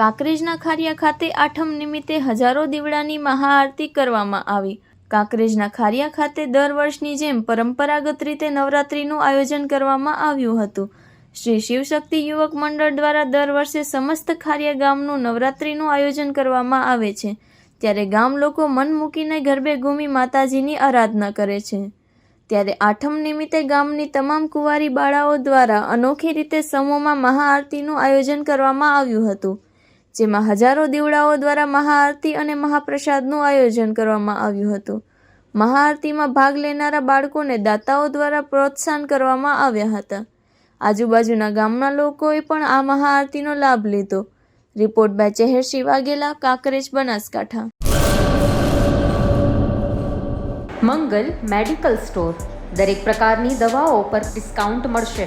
કાંકરેજના ખારિયા ખાતે આઠમ નિમિત્તે હજારો દીવડાની મહાઆરતી કરવામાં આવી. કાંકરેજના ખારિયા ખાતે દર વર્ષની જેમ પરંપરાગત રીતે નવરાત્રિનું આયોજન કરવામાં આવ્યું હતું. શ્રી શિવશક્તિ યુવક મંડળ દ્વારા દર વર્ષે સમસ્ત ખારિયા ગામનું નવરાત્રિનું આયોજન કરવામાં આવે છે, ત્યારે ગામ લોકો મન મૂકીને ગરબે ઘૂમી માતાજીની આરાધના કરે છે. ત્યારે આઠમ નિમિત્તે ગામની તમામ કુંવારી બાળાઓ દ્વારા અનોખી રીતે સમૂહમાં મહાઆરતીનું આયોજન કરવામાં આવ્યું હતું. જેમાં હજારો દીવડાઓ દ્વારા મહાઆરતી અને મહાપ્રસાદનું આયોજન કરવામાં આવ્યું હતું. મહાઆરતીમાં ભાગ લેનારા બાળકોને દાતાઓ દ્વારા પ્રોત્સાહન કરવામાં આવ્યા હતા. આજુબાજુના ગામના લોકોએ પણ આ મહાઆરતીનો લાભ લીધો. રિપોર્ટ બાય ચહેરશી Vaghela, Kankrej, Banaskantha. Mangal medical store. દરેક પ્રકારની દવાઓ પર ડિસ્કાઉન્ટ મળશે.